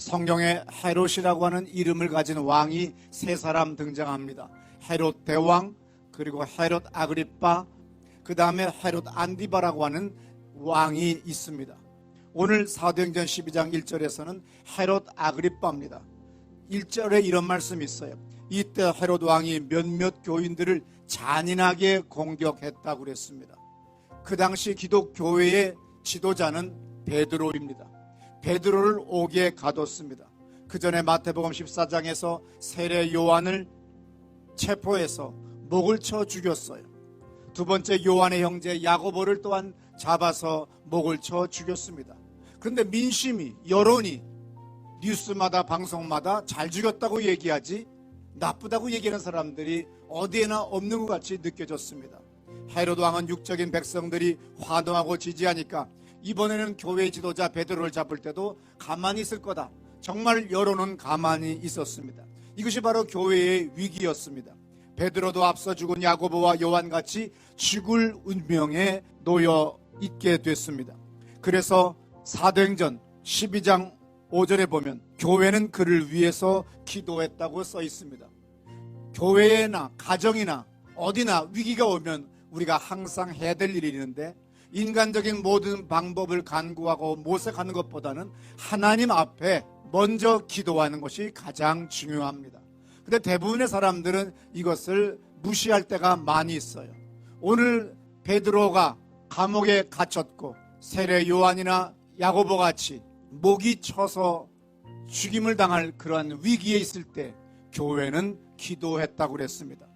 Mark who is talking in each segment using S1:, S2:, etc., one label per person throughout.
S1: 성경에 헤롯이라고 하는 이름을 가진 왕이 세 사람 등장합니다. 헤롯 대왕, 그리고 헤롯 아그리파, 그 다음에 헤롯 안디바라고 하는 왕이 있습니다. 오늘 사도행전 12장 1절에서는 헤롯 아그리파입니다. 1절에 이런 말씀이 있어요. 이때 헤롯 왕이 몇몇 교인들을 잔인하게 공격했다고 그랬습니다. 그 당시 기독교회의 지도자는 베드로입니다. 베드로를 옥에 가뒀습니다. 그 전에 마태복음 14장에서 세례 요한을 체포해서 목을 쳐 죽였어요. 두 번째 요한의 형제 야고보를 또한 잡아서 목을 쳐 죽였습니다. 그런데 민심이 여론이 뉴스마다 방송마다 잘 죽였다고 얘기하지 나쁘다고 얘기하는 사람들이 어디에나 없는 것 같이 느껴졌습니다. 헤로드 왕은 육적인 백성들이 화동하고 지지하니까 이번에는 교회 지도자 베드로를 잡을 때도 가만히 있을 거다. 정말 여론은 가만히 있었습니다. 이것이 바로 교회의 위기였습니다. 베드로도 앞서 죽은 야고보와 요한 같이 죽을 운명에 놓여 있게 됐습니다. 그래서 사도행전 12장 5절에 보면 교회는 그를 위해서 기도했다고 써 있습니다. 교회나 가정이나 어디나 위기가 오면 우리가 항상 해야 될 일이 있는데 인간적인 모든 방법을 간구하고 모색하는 것보다는 하나님 앞에 먼저 기도하는 것이 가장 중요합니다. 근데 대부분의 사람들은 이것을 무시할 때가 많이 있어요. 오늘 베드로가 감옥에 갇혔고 세례 요한이나 야고보 같이 목이 쳐서 죽임을 당할 그러한 위기에 있을 때 교회는 기도했다고 그랬습니다.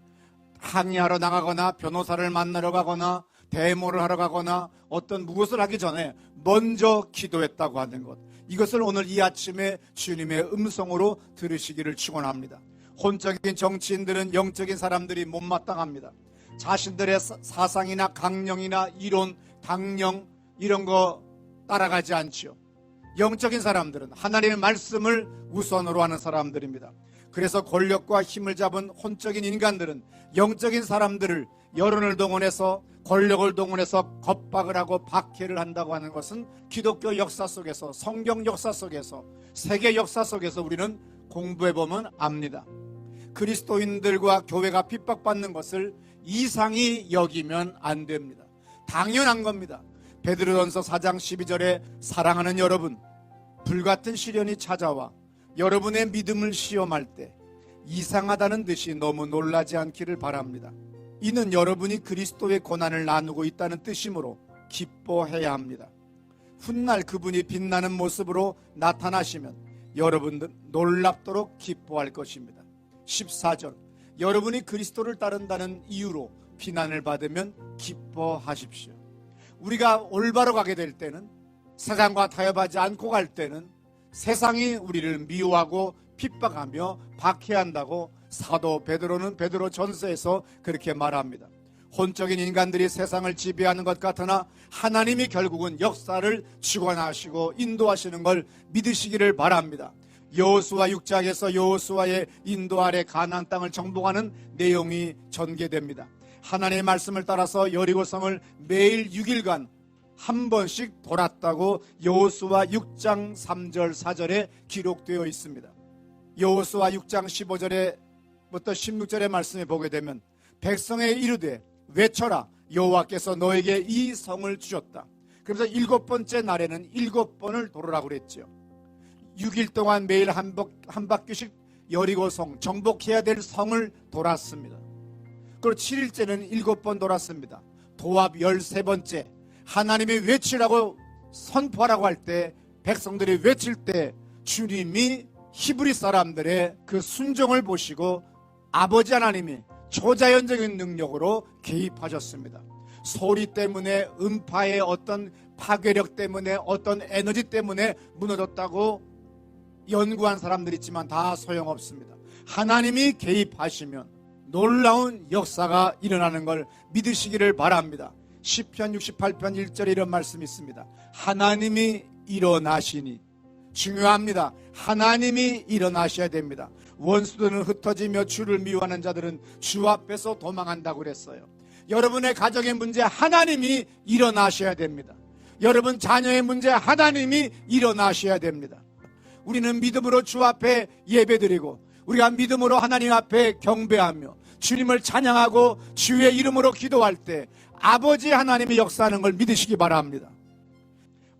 S1: 항의하러 나가거나 변호사를 만나러 가거나 데모를 하러 가거나 어떤 무엇을 하기 전에 먼저 기도했다고 하는 것. 이것을 오늘 이 아침에 주님의 음성으로 들으시기를 축원합니다. 혼적인 정치인들은 영적인 사람들이 못마땅합니다. 자신들의 사- 사상이나 강령이나 이론, 당령 이런 거 따라가지 않지요. 영적인 사람들은 하나님의 말씀을 우선으로 하는 사람들입니다. 그래서 권력과 힘을 잡은 혼적인 인간들은 영적인 사람들을 여론을 동원해서 권력을 동원해서 겁박을 하고 박해를 한다고 하는 것은 기독교 역사 속에서 성경 역사 속에서 세계 역사 속에서 우리는 공부해 보면 압니다. 그리스도인들과 교회가 핍박받는 것을 이상히 여기면 안 됩니다. 당연한 겁니다. 베드로전서 4장 12절에 사랑하는 여러분 불같은 시련이 찾아와 여러분의 믿음을 시험할 때 이상하다는 듯이 너무 놀라지 않기를 바랍니다. 이는 여러분이 그리스도의 고난을 나누고 있다는 뜻이므로 기뻐해야 합니다. 훗날 그분이 빛나는 모습으로 나타나시면 여러분들 놀랍도록 기뻐할 것입니다. 14절 여러분이 그리스도를 따른다는 이유로 비난을 받으면 기뻐하십시오. 우리가 올바로 가게 될 때는 세상과 타협하지 않고 갈 때는 세상이 우리를 미워하고 핍박하며 박해한다고 사도 베드로는 베드로 전서에서 그렇게 말합니다. 혼적인 인간들이 세상을 지배하는 것 같으나 하나님이 결국은 역사를 주관하시고 인도하시는 걸 믿으시기를 바랍니다. 여호수아 6장에서 여호수아의 인도 아래 가나안 땅을 정복하는 내용이 전개됩니다. 하나님의 말씀을 따라서 여리고성을 매일 6일간 한 번씩 돌았다고 여호수아 6장 3절 4절에 기록되어 있습니다. 여호수아 6장 15절에 부터 16절의 말씀에 보게 되면 백성에 이르되 외쳐라 여호와께서 너에게 이 성을 주셨다. 그래서 일곱 번째 날에는 일곱 번을 돌으라고 그랬죠. 6일 동안 매일 한, 바, 한 바퀴씩 여리고 성 정복해야 될 성을 돌았습니다. 그리고 7일째는 일곱 번 돌았습니다. 도합 13번째 하나님이 외치라고 선포하라고 할 때 백성들이 외칠 때 주님이 히브리 사람들의 그 순종을 보시고 아버지 하나님이 초자연적인 능력으로 개입하셨습니다. 소리 때문에 음파의 어떤 파괴력 때문에 어떤 에너지 때문에 무너졌다고 연구한 사람들이 있지만 다 소용없습니다. 하나님이 개입하시면 놀라운 역사가 일어나는 걸 믿으시기를 바랍니다. 10편 68편 1절에 이런 말씀이 있습니다. 하나님이 일어나시니 중요합니다. 하나님이 일어나셔야 됩니다. 원수들은 흩어지며 주를 미워하는 자들은 주 앞에서 도망한다고 그랬어요. 여러분의 가정의 문제 하나님이 일어나셔야 됩니다. 여러분 자녀의 문제 하나님이 일어나셔야 됩니다. 우리는 믿음으로 주 앞에 예배드리고 우리가 믿음으로 하나님 앞에 경배하며 주님을 찬양하고 주의 이름으로 기도할 때 아버지 하나님이 역사하는 걸 믿으시기 바랍니다.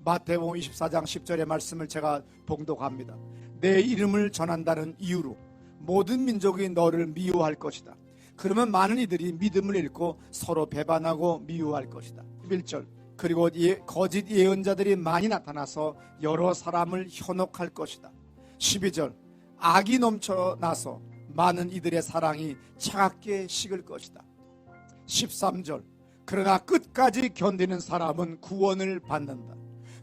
S1: 마태복음 24장 10절의 말씀을 제가 봉독합니다. 내 이름을 전한다는 이유로 모든 민족이 너를 미워할 것이다. 그러면 많은 이들이 믿음을 잃고 서로 배반하고 미워할 것이다. 11절 그리고 예- 거짓 예언자들이 많이 나타나서 여러 사람을 현혹할 것이다. 12절 악이 넘쳐나서 많은 이들의 사랑이 차갑게 식을 것이다. 13절 그러나 끝까지 견디는 사람은 구원을 받는다.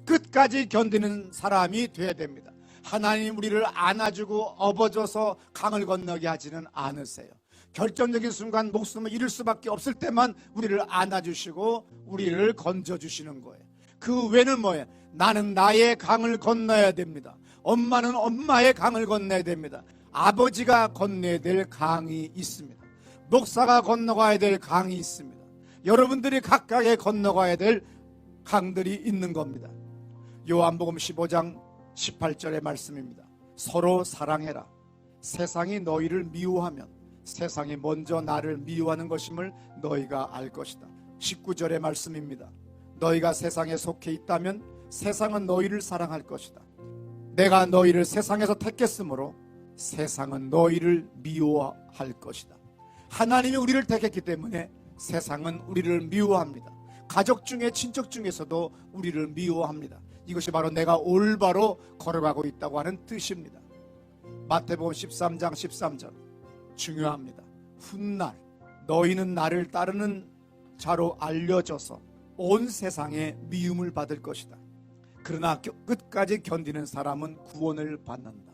S1: 끝까지 견디는 사람이 돼야 됩니다. 하나님 우리를 안아주고 업어줘서 강을 건너게 하지는 않으세요. 결정적인 순간 목숨을 잃을 수밖에 없을 때만 우리를 안아주시고 우리를 건져주시는 거예요. 그 외는 뭐예요? 나는 나의 강을 건너야 됩니다. 엄마는 엄마의 강을 건너야 됩니다. 아버지가 건너야 될 강이 있습니다. 목사가 건너가야 될 강이 있습니다. 여러분들이 각각의 건너가야 될 강들이 있는 겁니다. 요한복음 15장 18절의 말씀입니다. 서로 사랑해라. 세상이 너희를 미워하면 세상이 먼저 나를 미워하는 것임을 너희가 알 것이다. 19절의 말씀입니다. 너희가 세상에 속해 있다면 세상은 너희를 사랑할 것이다. 내가 너희를 세상에서 택했으므로 세상은 너희를 미워할 것이다. 하나님이 우리를 택했기 때문에 세상은 우리를 미워합니다. 가족 중에 친척 중에서도 우리를 미워합니다. 이것이 바로 내가 올바로 걸어가고 있다고 하는 뜻입니다. 마태복음 13장 13절 중요합니다. 훗날 너희는 나를 따르는 자로 알려져서 온 세상에 미움을 받을 것이다. 그러나 겨- 끝까지 견디는 사람은 구원을 받는다.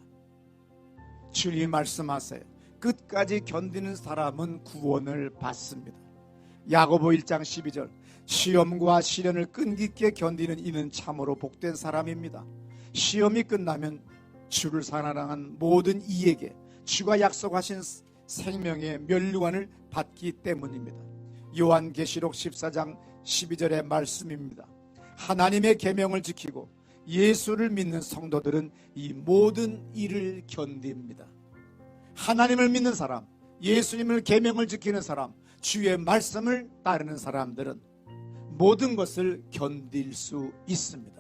S1: 주님 말씀하세요. 끝까지 견디는 사람은 구원을 받습니다. 야고보 1장 12절 시험과 시련을 끈기있게 견디는 이는 참으로 복된 사람입니다. 시험이 끝나면 주를 사랑한 모든 이에게 주가 약속하신 생명의 면류관을 받기 때문입니다. 요한계시록 14장 12절의 말씀입니다. 하나님의 계명을 지키고 예수를 믿는 성도들은 이 모든 일을 견딥니다. 하나님을 믿는 사람, 예수님을 계명을 지키는 사람, 주의 말씀을 따르는 사람들은 모든 것을 견딜 수 있습니다.